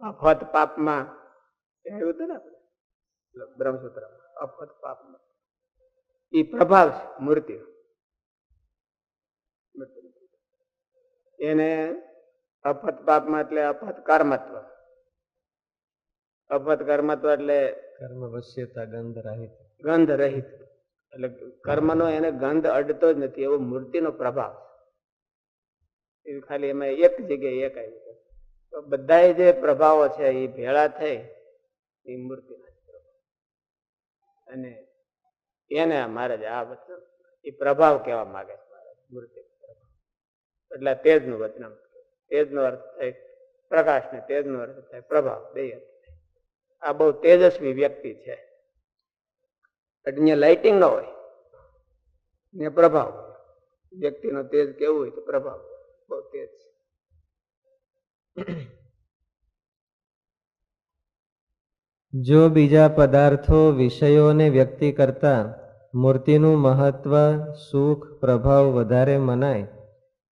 અફત પાપમાં. એવું હતું ને? બ્રહ્મસૂત્ર. અફત પાપમાં. એ પ્રભાવ છે મૃત્યુ એને અફત પાપમાં એટલે અફત કર્મત્વ. અફત કર્મત્વ એટલે કર્મ વશ્યતા ગંધ રહિત ગંધ રહિત એટલે કર્મનો એને ગંધ અડતો જ નથી એવો મૂર્તિનો પ્રભાવ એ ખાલી એમાં એક જગ્યાએ એક આવ્યું તો બધા જે પ્રભાવો છે એ ભેળા થઈ, એ પ્રભાવ. અને એને મહારાજ આ વચન, એ પ્રભાવ કહેવા માંગે છે મૂર્તિ એટલે તેજનું વચન તેજનો અર્થ થાય પ્રકાશ ને તેજનો અર્થ થાય પ્રભાવ, બે. આ બહુ તેજસ્વી વ્યક્તિ છે. એટલે લાઇટિંગ ન હોય ને પ્રભાવ. વ્યક્તિનો તેજ કેવું હોય તો પ્રભાવ. બહુ તેજ છે. જો બીજા પદાર્થો વિષયોને વ્યક્તિ કરતા મૂર્તિનું મહત્વ, સુખ, પ્રભાવ વધારે મનાય,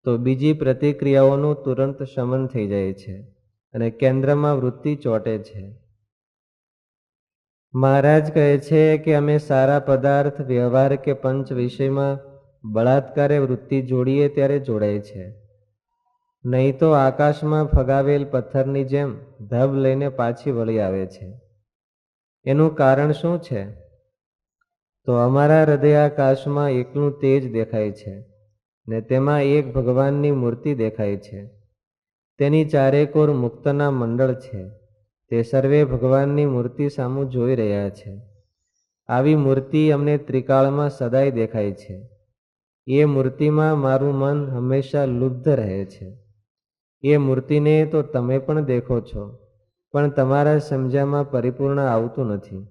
તો બીજી પ્રતિક્રિયાઓનું તુરંત શમન થઈ જાય છે અને કેન્દ્રમાં વૃત્તિ ચોંટે છે. મહારાજ કહે છે કે અમે સારા પદાર્થ, વ્યવહાર કે પંચ વિષયમાં બળાત્કારે વૃત્તિ જોડીએ ત્યારે જોડાય છે. નહીં તો આકાશમાં ફગાવેલ પથ્થરની જેમ ધબ લઈને પાછી વળી આવે છે. એનું કારણ શું છે? તો અમારા હૃદયાકાશમાં એકલું તેજ દેખાય છે ને તેમાં એક ભગવાનની મૂર્તિ દેખાય છે. તેની ચારેકોર મુક્તના મંડળ છે. તે સર્વે ભગવાનની મૂર્તિ સામું જોઈ રહ્યા છે. આવી મૂર્તિ અમને ત્રિકાળમાં સદાય દેખાય છે. એ મૂર્તિમાં મારું મન હંમેશા લુબ્ધ રહે છે. એ મૂર્તિને તો તમે પણ દેખો છો, પણ તમારા સમજામાં પરિપૂર્ણ આવતું નથી,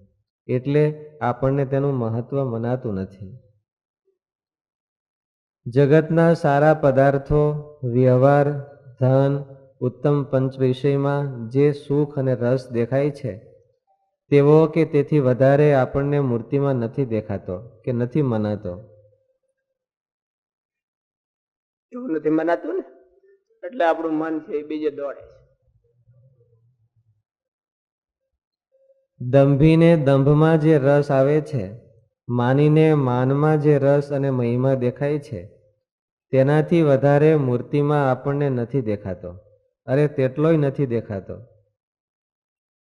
એટલે આપણને તેનું મહત્વ મનાતું નથી. જગતના સારા પદાર્થો, વ્યવહાર, ધન, ઉત્તમ પંચ વિષયમાં જે સુખ અને રસ દેખાય છે તેવો કે તેથી વધારે આપણને મૂર્તિમાં નથી દેખાતો કે નથી મનાતો? એવું નથી મનાતું ને? એટલે આપણું મન છે એ બીજે દોડે છે. દંભીને દંભમાં જે રસ આવે છે, માનીને માનમાં જે રસ અને મહિમા દેખાય છે, તેનાથી વધારે મૂર્તિમાં આપણને નથી દેખાતો, અરે તેટલોય નથી દેખાતો.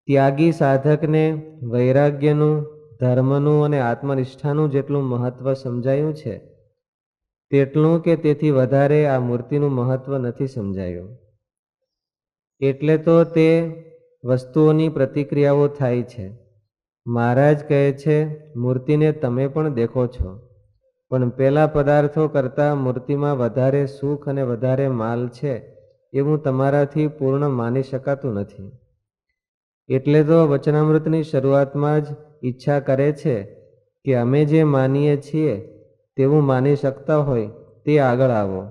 ત્યાગી સાધકને વૈરાગ્યનું, ધર્મનું અને આત્મનિષ્ઠાનું જેટલું મહત્વ સમજાયું છે તેટલું કે તેથી વધારે આ મૂર્તિનું મહત્વ નથી સમજાયું. એટલે તો તે વસ્તુઓની પ્રતિક્રિયાઓ થાય છે. મહારાજ કહે છે, મૂર્તિને તમે પણ દેખો છો. પણ પેલા પદાર્થો કરતાં મૂર્તિમાં વધારે સુખ અને વધારે માલ છે એવું તમારાથી પૂર્ણ માની શકાતું નથી. એટલે તો વચનામૃતની શરૂઆતમાં જ ઈચ્છા કરે છે કે અમે જે માનીએ છીએ તેવું માની શકતા હોય તે આગળ આવો.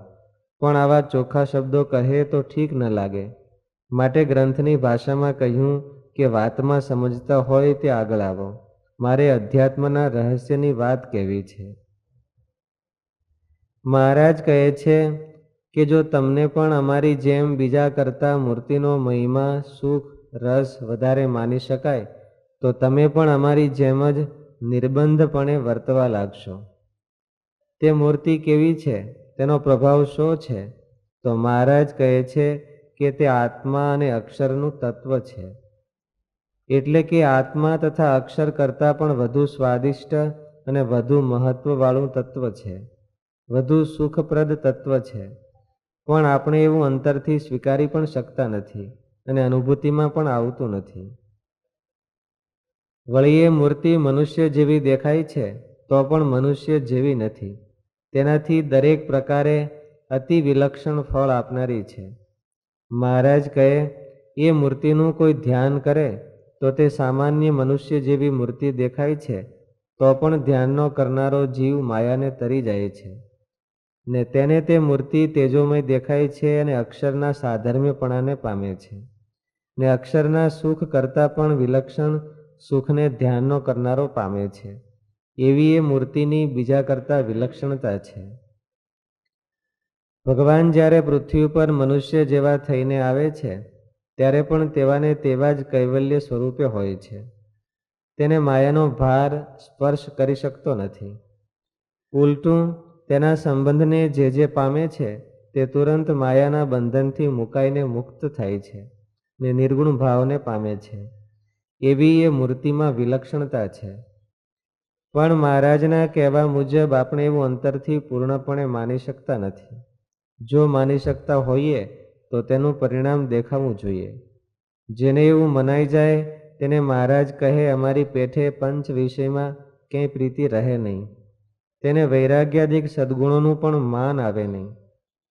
પણ આવા ચોખ્ખા શબ્દો કહે તો ઠીક ન લાગે. માટે ગ્રંથની ભાષામાં કહ્યું કે વાતમાં સમજતા હોય તે આગળ આવો. મારે અધ્યાત્મના રહસ્યની વાત કહેવી છે. મહારાજ કહે છે કે જો તમને પણ અમારી જેમ બીજા કરતાં મૂર્તિનો મહિમા, સુખ, રસ વધારે માની શકાય, તો તમે પણ અમારી જેમ જ નિર્બંધપણે વર્તવા લાગશો. તે મૂર્તિ કેવી છે? તેનો પ્રભાવ શો છે? તો મહારાજ કહે છે કે તે આત્મા અને અક્ષરનું તત્વ છે. એટલે કે આત્મા તથા અક્ષર કરતાં પણ વધુ સ્વાદિષ્ટ અને વધુ મહત્વવાળું તત્વ છે. વધુ સુખપ્રદ તત્વ છે. પણ આપણે એવું અંતરથી સ્વીકારી પણ શકતા નથી અને અનુભૂતિમાં પણ આવતું નથી. વળી એ મૂર્તિ મનુષ્ય જેવી દેખાય છે તો પણ મનુષ્ય જેવી નથી. તેનાથી દરેક પ્રકારે અતિ વિલક્ષણ ફળ આપનારી છે. મહારાજ કહે, એ મૂર્તિનું કોઈ ધ્યાન કરે તો તે સામાન્ય મનુષ્ય જેવી મૂર્તિ દેખાય છે, તો પણ ધ્યાનનો કરનારો જીવ માયાને તરી જાય છે. ને તેને તે મૂર્તિ તેજોમય દેખાય છે અને અક્ષરના સાધર્મ્યપણાને પામે છે. ને અક્ષરના સુખ કરતાં પણ વિલક્ષણ સુખને ધ્યાનનો કરનારો પામે છે. એવી એ મૂર્તિની બીજા કરતાં વિલક્ષણતા છે. ભગવાન જ્યારે પૃથ્વી ઉપર મનુષ્ય જેવા થઈને આવે છે, ત્યારે પણ તેવાને તેવા જ કૈવલ્ય સ્વરૂપે હોય છે. તેને માયાનો ભાર સ્પર્શ કરી શકતો નથી. ઉલટું, તેના સંબંધને જે જે પામે છે, તે તુરંત માયાના બંધનથી મુકાઈને મુક્ત થાય છે ને નિર્ગુણ ભાવને પામે છે. એવી એ મૂર્તિમાં વિલક્ષણતા છે. પણ મહારાજના કહેવા મુજબ આપણે એવું અંતરથી પૂર્ણપણે માની શકતા નથી. જો માની શકતા હોઈએ, તો તેનું પરિણામ દેખાવું જોઈએ. જેને એવું મનાઈ જાય, તેને મહારાજ કહે, અમારી પેઠે પંચ વિષયમાં ક્યાંય પ્રીતિ રહે નહીં. તેને વૈરાગ્યાદિક સદ્ગુણોનું પણ માન આવે નહીં.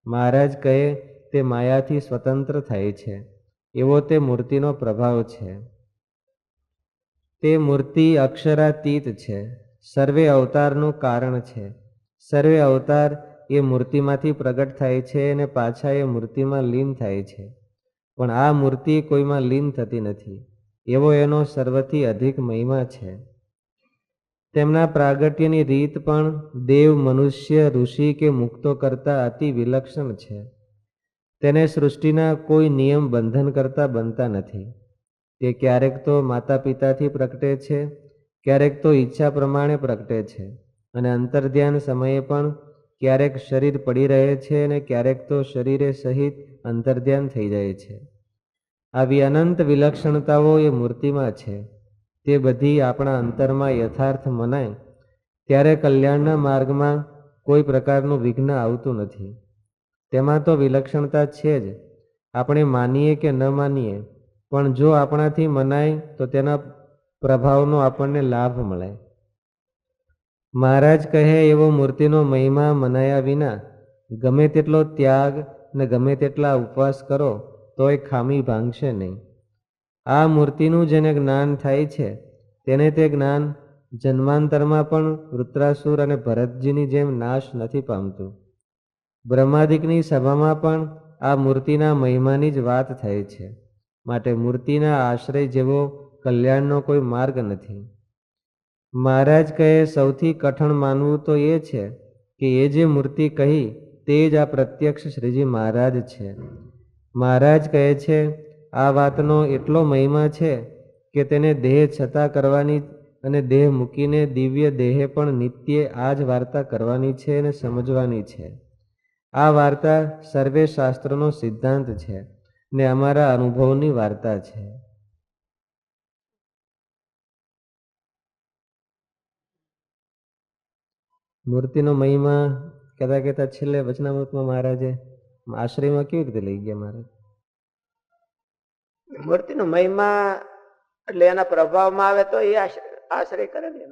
મહારાજ કહે, તે માયાથી સ્વતંત્ર થાય છે. એવો તે મૂર્તિનો પ્રભાવ છે. તે મૂર્તિ અક્ષરાતીત છે. સર્વે અવતારનું કારણ છે. સર્વે અવતાર એ મૂર્તિમાંથી પ્રગટ થાય છે અને પાછા એ મૂર્તિમાં લીન થાય છે. પણ આ મૂર્તિ કોઈમાં લીન થતી નથી. એવો એનો સર્વથી અધિક મહિમા છે. તેમના પ્રાગટ્યની રીત પણ દેવ, મનુષ્ય, ઋષિ કે મુક્તો કરતાં અતિ વિલક્ષણ છે. તેને સૃષ્ટિના કોઈ નિયમ બંધન કરતા બનતા નથી. તે ક્યારેક તો માતા પિતાથી પ્રગટે છે ક્યારેક તો ઈચ્છા પ્રમાણે પ્રગટે છે અને અંતર્ધ્યાન સમયે પણ ક્યારેક શરીર પડી રહે છે અને ક્યારેક તો શરીરે સહિત અંતર્ધ્યાન થઈ જાય છે. આવી અનંત વિલક્ષણતાઓ એ મૂર્તિમાં છે. તે બધી આપણા અંતરમાં યથાર્થ મનાય ત્યારે કલ્યાણના માર્ગમાં કોઈ પ્રકારનું વિઘ્ન આવતું નથી. તેમાં તો વિલક્ષણતા છે જ. આપણે માનીએ કે ન માનીએ, પણ જો આપણાથી મનાય તો તેના પ્રભાવનો આપણને લાભ મળે. મહારાજ કહે, એવો મૂર્તિનો મહિમા મનાયા વિના ગમે તેટલો ત્યાગ ને ગમે તેટલા ઉપવાસ કરો, તોય ખામી ભાંગશે નહીં. આ મૂર્તિનું જેને જ્ઞાન થાય છે, તેને તે જ્ઞાન જન્માંતરમાં પણ વૃત્રાસુર અને ભરતજીની જેમ નાશ નથી પામતું. બ્રહ્માદિકની સભામાં પણ આ મૂર્તિના મહિમાની જ વાત થાય છે. માટે મૂર્તિના આશ્રય જેવો કલ્યાણનો કોઈ માર્ગ નથી. મહારાજ કહે, સૌથી કઠણ માનવું તો એ છે કે એ જે મૂર્તિ કહી, તે જ આ પ્રત્યક્ષ શ્રીજી મહારાજ છે. મહારાજ કહે છે, આ વાતનો એટલો મહિમા છે કે તેને દેહ છતાં કરવાની અને દેહ મૂકીને દિવ્ય દેહે પણ નિત્ય આ જ વાર્તા કરવાની છે અને સમજવાની છે. આ વાર્તા સર્વે શાસ્ત્રનો સિદ્ધાંત છે ને અમારા અનુભવની વાર્તા છે. મૂર્તિનો મહિમા કહેતા કહેતા છેલ્લે વચનામૃતમાં મહારાજે આશ્રયમાં કેવી રીતે લઈ ગયા મહારાજ? મૂર્તિનો મહિમા એટલે એના પ્રભાવમાં આવે તો એ આશ્રય કરે ને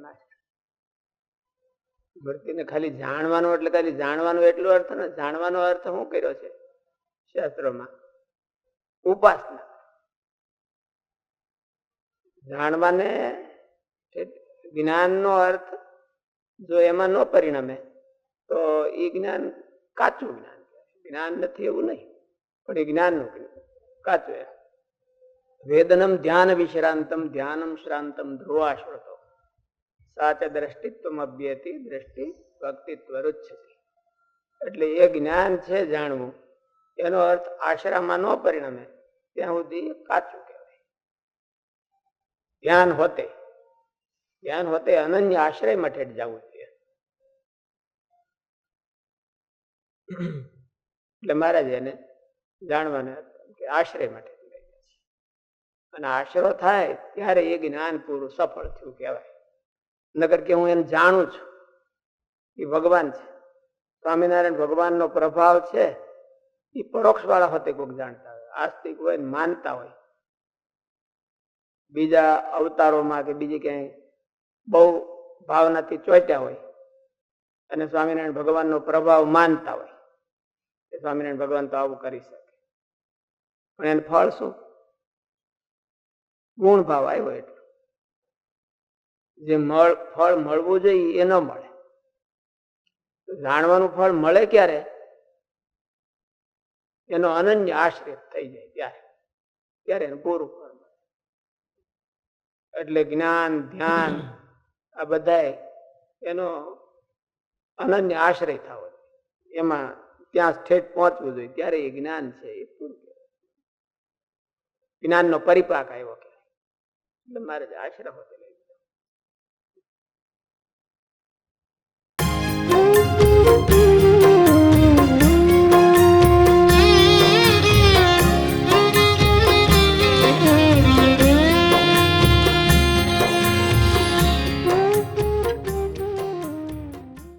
મૂર્તિને ખાલી જાણવાનું એટલે ખાલી જાણવાનું એટલો અર્થ ને, જાણવાનો અર્થ શું કર્યો છે? શાસ્ત્રોમાં. ઉપાસના. જાણવાને જ્ઞાનનો અર્થ જો એમાં ન પરિણમે, તો એ જ્ઞાન કાચું જ્ઞાન જ્ઞાન નથી એવું નહીં, પણ એ જ્ઞાનનું કાચું એમ. વેદનમ ધ્યાન વિશ્રાંતમ, ધ્યાનમ શ્રાંતમ ધ્રુવાશ્રતો. સાચા દ્રષ્ટિત્વ અભ્યતિ, દ્રષ્ટિ ભક્તિત્વ રુચ્છતિ. એટલે એ જ્ઞાન છે જાણવું, એનો અર્થ આશ્રમમાં ન પરિણમે, ત્યાં સુધી કાચું કહેવાય. ધ્યાન હોતે ધ્યાન હોતે અનન્ય આશ્રય માટે જવું જોઈએ એટલે મહારાજ એને જાણવાને કે આશ્રય માટે છે. અને આશરો થાય ત્યારે એ જ્ઞાન પૂરું સફળ થયું કહેવાય. નગર કે હું એને જાણું છું, એ ભગવાન છે. સ્વામિનારાયણ ભગવાનનો પ્રભાવ છે, એ પરોક્ષ વાળા હોતે કોઈક જાણતા હોય, આસ્તિક હોય માનતા હોય. બીજા અવતારોમાં કે બીજી ક્યાંય બહુ ભાવનાથી ચોટ્યા હોય અને સ્વામિનારાયણ ભગવાનનો પ્રભાવ માનતા હોય સ્વામિનારાયણ ભગવાન તો આવું કરી શકે. પણ એને ફળ શું? ગુણ ભાવ આવ્યો એટલો. જે ફળ મળવું જોઈએ એ ન મળે. જાણવાનું ફળ મળે ક્યારે? એનો અનન્ય આશ્રિત થઈ જાય ત્યારે ત્યારે એનું પૂરું ફળ મળે? એટલે જ્ઞાન, ધ્યાન આ બધાએ એનો અનન્ય આશ્રય થવો એમાં ત્યાં ઠેઠ પહોંચવું જોઈએ. ત્યારે એ જ્ઞાન છે એ પૂરું જ્ઞાનનો પરિપાક આવ્યો કે મારે આશ્રય આશરો હતો